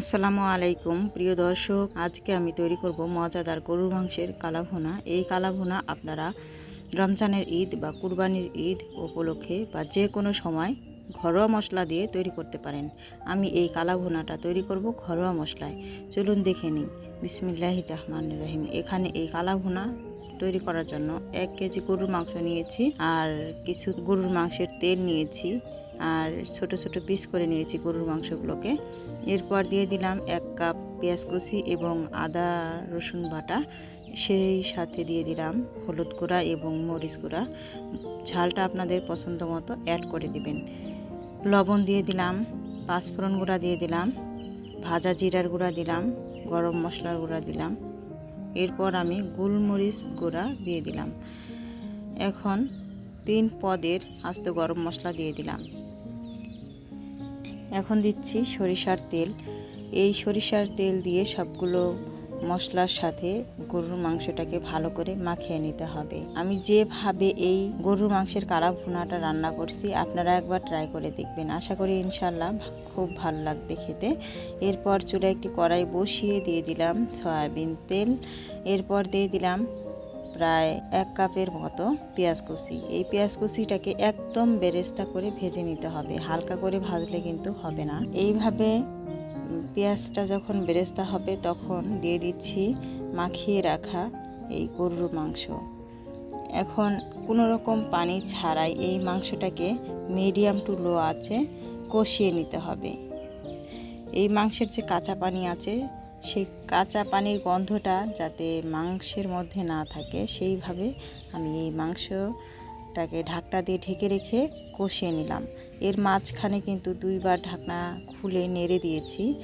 আসসালামু আলাইকুম, প্রিয় দর্শক। আজকে আমি তৈরি করব মজাদার গরুর মাংসের কালাভুনা। এই কালাভুনা আপনারা রমজানের ঈদ বা কুরবানির ঈদ উপলক্ষে বা যে কোনো সময় ঘরোয়া মশলা দিয়ে তৈরি করতে পারেন। আমি এই কালাভুনাটা তৈরি করব ঘরোয়া মশলায়। চলুন দেখে নিই। বিসমিল্লাহি রহমান রহিম। এখানে এই কালাভুনা তৈরি করার জন্য এক কেজি গরুর মাংস নিয়েছি আর কিছু গরুর মাংসের তেল নিয়েছি। আর ছোট ছোট পিস করে নিয়েছি গরুর মাংসগুলোকে। এরপর দিয়ে দিলাম এক কাপ পেঁয়াজ কুচি এবং আদা, রসুন বাটা। সেই সাথে দিয়ে দিলাম হলুদ গুঁড়া এবং মরিচ গুঁড়া। ঝালটা আপনাদের পছন্দ মতো অ্যাড করে দিবেন। লবণ দিয়ে দিলাম, পাঁচফোড়ন গুঁড়া দিয়ে দিলাম, ভাজা জিরার গুঁড়া দিলাম, গরম মশলার গুঁড়া দিলাম। এরপর আমি গোলমরিচ গুঁড়া দিয়ে দিলাম। এখন তিন পদের আস্ত গরম মশলা দিয়ে দিলাম। এখন দিচ্ছি সরিষার তেল। এই সরিষার তেল দিয়ে সবগুলো মশলার সাথে গরুর মাংসটাকে ভালো করে মাখিয়ে নিতে হবে। আমি যেভাবে এই গরুর মাংসের কালা ভুনাটা রান্না করছি, আপনারা একবার ট্রাই করে দেখবেন। আশা করি ইনশাল্লাহ খুব ভালো লাগবে খেতে। এরপর চুলে একটি কড়াই বসিয়ে দিয়ে দিলাম সয়াবিন তেল। এরপর দিয়ে দিলাম প্রায় এক কাপের মতো পেঁয়াজ কুচি। এই পেঁয়াজ কুচিটাকে একদম বেরেস্তা করে ভেজে নিতে হবে। হালকা করে ভাজলে কিন্তু হবে না। এইভাবে পেঁয়াজটা যখন বেরেস্তা হবে, তখন দিয়ে দিচ্ছি মাখিয়ে রাখা এই গরুর মাংস। এখন কোনো রকম পানি ছাড়াই এই মাংসটাকে মিডিয়াম টু লো আছে কষিয়ে নিতে হবে। এই মাংসের যে কাঁচা পানি আছে সেই কাঁচা পানির গন্ধটা যাতে মাংসের মধ্যে না থাকে, সেইভাবে আমি এই মাংসটাকে ঢাকনা দিয়ে ঢেকে রেখে কষিয়ে নিলাম। এর মাঝখানে কিন্তু দুইবার ঢাকনা খুলে নেড়ে দিয়েছি।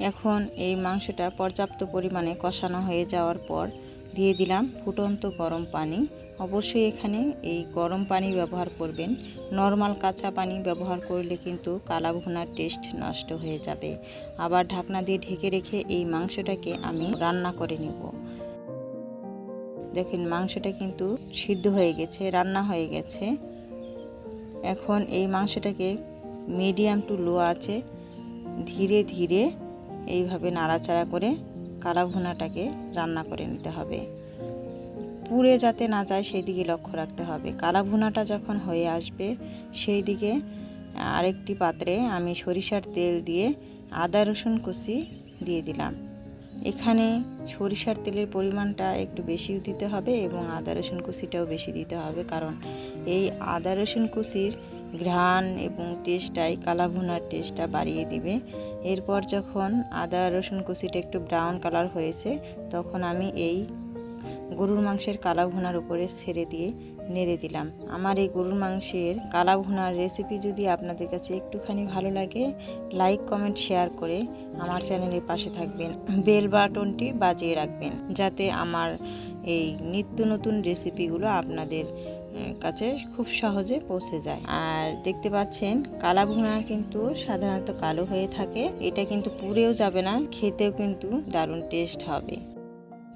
এখন এই মাংসটা পর্যাপ্ত পরিমাণে কষানো হয়ে যাওয়ার পর দিয়ে দিলাম ফুটন্ত গরম পানি। অবশ্যই এখানে এই গরম পানি ব্যবহার করবেন। নর্মাল কাঁচা পানি ব্যবহার করলে কিন্তু কালা ভুনার টেস্ট নষ্ট হয়ে যাবে। আবার ঢাকনা দিয়ে ঢেকে রেখে এই মাংসটাকে আমি রান্না করে নেব। দেখেন মাংসটা কিন্তু সিদ্ধ হয়ে গেছে, রান্না হয়ে গেছে। এখন এই মাংসটাকে মিডিয়াম টু লো আছে ধীরে ধীরে এইভাবে নাড়াচাড়া করে কালা ভুনাটাকে রান্না করে নিতে হবে। পুড়ে যাতে না যায় সেই দিকে লক্ষ্য রাখতে হবে। কালা ভুনাটা যখন হয়ে আসবে সেই দিকে আরেকটি পাত্রে আমি সরিষার তেল দিয়ে আদা, রসুন কুচি দিয়ে দিলাম। এখানে সরিষার তেলের পরিমাণটা একটু বেশি দিতে হবে এবং আদা, রসুন কুচিটাও বেশি দিতে হবে। কারণ এই আদা, রসুন কুচির ঘ্রাণ এবং টেস্টটাই কালা ভুনার টেস্টটা বাড়িয়ে দিবে। এরপর যখন আদা, রসুন কুচিটা একটু ব্রাউন কালার হয়েছে, তখন আমি এই গরুর মাংসের কালা ভুনার উপরে ছেড়ে দিয়ে নেড়ে দিলাম। আমার এই গরুর মাংসের কালা ভুনার রেসিপি যদি আপনাদের কাছে একটুখানি ভালো লাগে লাইক কমেন্ট শেয়ার করে আমার চ্যানেলের পাশে থাকবেন। বেল বাটনটি বাজিয়ে রাখবেন যাতে আমার এই নিত্য নতুন রেসিপিগুলো আপনাদের কাছে খুব সহজে পৌঁছে যায়। আর দেখতে পাচ্ছেন কালা ভুনা কিন্তু সাধারণত কালো হয়ে থাকে। এটা কিন্তু পুড়েও যাবে না, খেতেও কিন্তু দারুণ টেস্ট হবে।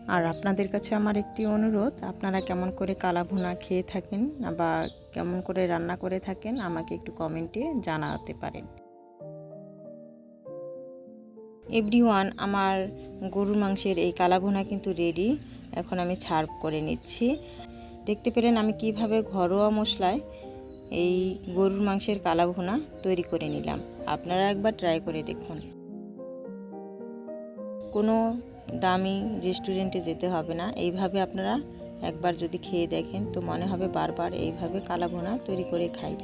আর আপনাদের কাছে আমার একটি অনুরোধ, আপনারা কেমন করে কালা ভুনা খেয়ে থাকেন বা কেমন করে রান্না করে থাকেন আমাকে একটু কমেন্টে জানাতে পারেন। এভরি ওয়ান আমার গরুর মাংসের এই কালা ভুনা কিন্তু রেডি এখন আমি ছাড় করে নিচ্ছি। দেখতে পেলেন আমি কীভাবে ঘরোয়া মশলায় এই গরুর মাংসের কালা ভুনা তৈরি করে নিলাম। আপনারা একবার ট্রাই করে দেখুন। কোনো দামি রেস্টুরেন্টে যেতে হবে না। এইভাবে আপনারা একবার যদি খেয়ে দেখেন, তো মনে হবে বারবার এইভাবে কালা ভুনা তৈরি করে খাই।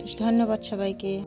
তো ধন্যবাদ সবাইকে।